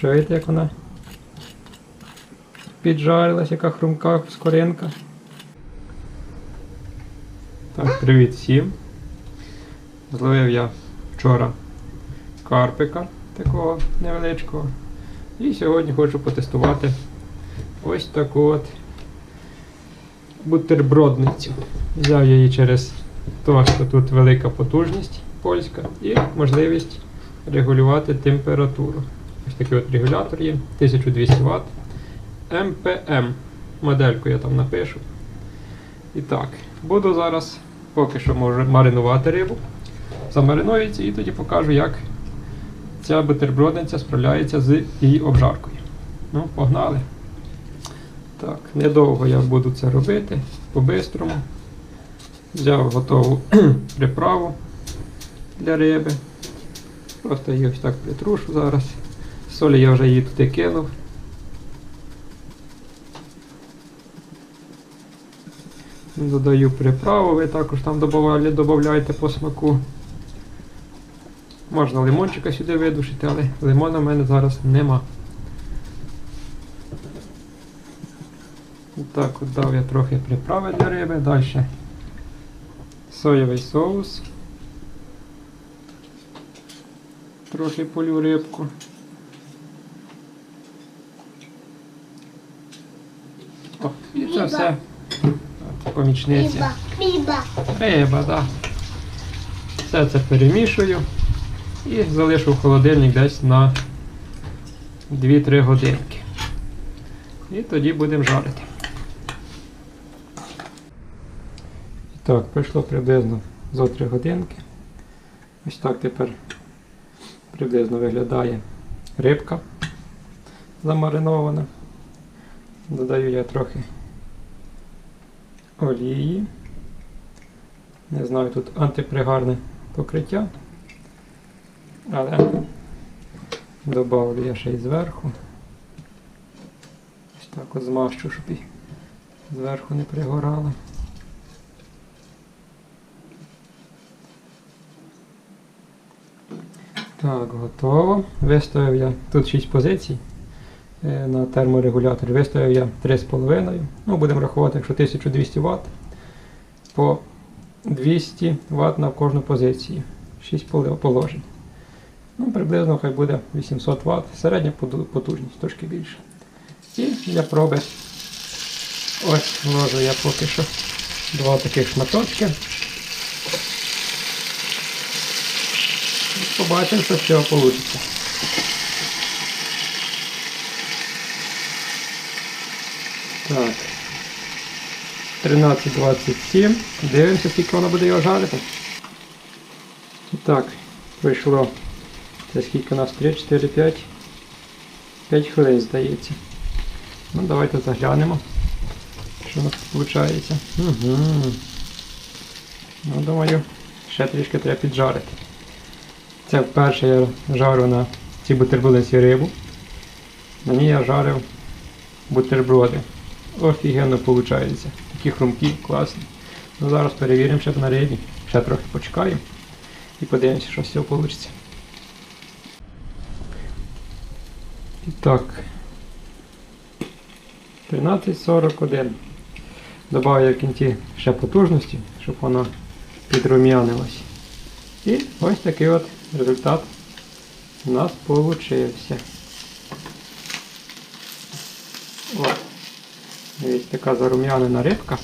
Чуєте, як вона піджарилась, яка хрумка скоринка. Так, привіт всім. Зловив я вчора карпика такого невеличкого. І сьогодні хочу потестувати ось таку от бутербродницю. Взяв я її через те, що тут велика потужність польська і можливість регулювати температуру. Ось такий от регулятор є, 1200 Вт. МПМ. Модельку я там напишу. І так, буду зараз поки що можу маринувати рибу. Замаринується і тоді покажу, як ця бутербродниця справляється з її обжаркою. Ну, погнали. Так, недовго я буду це робити, по-бистрому. Взяв готову приправу для риби. Просто її ось так притрушу зараз. Солі я вже її туди кинув. Додаю приправу, ви також там додавали, додавайте по смаку. Можна лимончика сюди видушити, але лимона в мене зараз нема. Так, дав я трохи приправи для риби, далі соєвий соус. Трохи полю рибку. О, і це все. Помічниці. Риба. Риба, так. Все це перемішую і залишу в холодильник десь на 2-3 годинки. І тоді будемо жарити. І так, пройшло приблизно зо 3 годинки. Ось так тепер приблизно виглядає рибка замаринована. Додаю я трохи олії. Не знаю, тут антипригарне покриття. Але добавлю я ще й зверху. Ось так от змащу, щоб і зверху не пригорало. Так, готово. Виставив я тут 6 позицій на терморегуляторі. Виставив я 3,5. Ну, будемо рахувати, якщо 1200 Вт по 200 Вт на кожну позицію. 6 положень. Ну, приблизно хай буде 800 Вт. Середня потужність трошки більше. І для проби ось вложу я поки що два таких шматочки. Побачимо, що з цього вийде. Так. 13.27. Дивимося, скільки воно буде його жарити. Так, пройшло. Це скільки у нас? 3, 4, 5. 5 хвилин, здається. Ну, давайте заглянемо. Що у нас виходить. Угу. Ну, думаю, ще трішки треба піджарити. Це вперше я жарю на цій бутербродниці рибу. На ній я жарив бутерброди. Офігенно виходить. Такі хрумкі, класні. Ну, зараз перевіримо ще на рибі. Ще трохи почекаємо і подивимося, що з цього вийде. І так. 13.41. Добавив я в кінці ще потужності, щоб воно підрум'янилось. І ось такий от результат у нас получився. От. Дивіться, така зарум'янена рибка.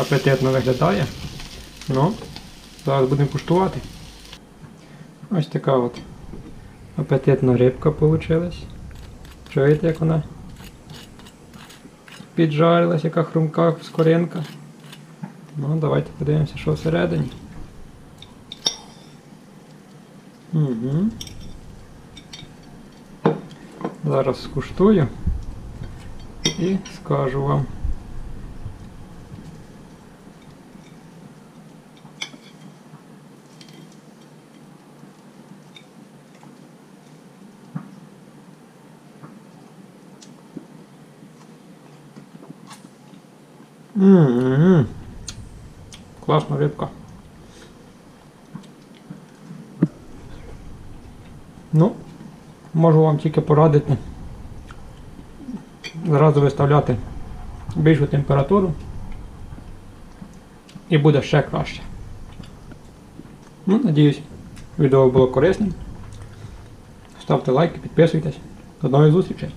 Апетитно виглядає. Ну, зараз будемо куштувати. Ось така от апетитна рибка вийшла. Чуєте, як вона піджарилась, яка хрумка скоринка. Ну, давайте подивимося, що всередині. Угу. Зараз скуштую і скажу вам. М-м-м. Класна рибка. Ну, можу вам тільки порадити зразу виставляти більшу температуру і буде ще краще. Ну, надіюсь, відео було корисним. Ставте лайки, підписуйтесь. До нових зустрічей!